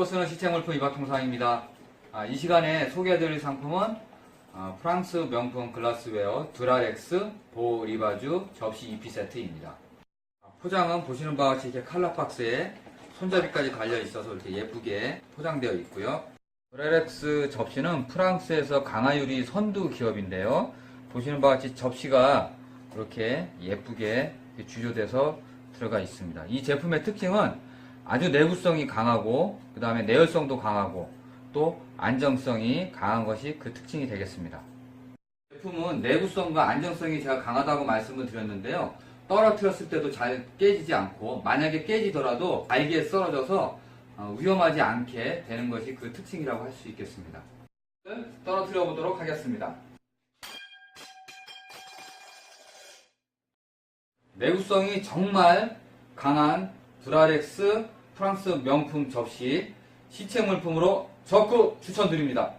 쓰는 시체물품 이박통상입니다. 아, 이 시간에 소개해드릴 상품은 아, 프랑스 명품 글라스웨어 드라렉스 보 리바주 접시 2피 세트입니다. 아, 포장은 보시는 바와 같이 이렇게 칼라 박스에 손잡이까지 달려 있어서 이렇게 예쁘게 포장되어 있고요. 드라렉스 접시는 프랑스에서 강화유리 선두 기업인데요. 보시는 바와 같이 접시가 이렇게 예쁘게 주조돼서 들어가 있습니다. 이 제품의 특징은 아주 내구성이 강하고 그 다음에 내열성도 강하고 또 안정성이 강한 것이 그 특징이 되겠습니다. 제품은 내구성과 안정성이 제가 강하다고 말씀을 드렸는데요. 떨어뜨렸을 때도 잘 깨지지 않고 만약에 깨지더라도 잘게 썰어져서 어, 위험하지 않게 되는 것이 그 특징이라고 할 수 있겠습니다. 떨어뜨려 보도록 하겠습니다. 내구성이 정말 강한 드라렉스 프랑스 명품 접시 시체 물품으로 적극 추천드립니다.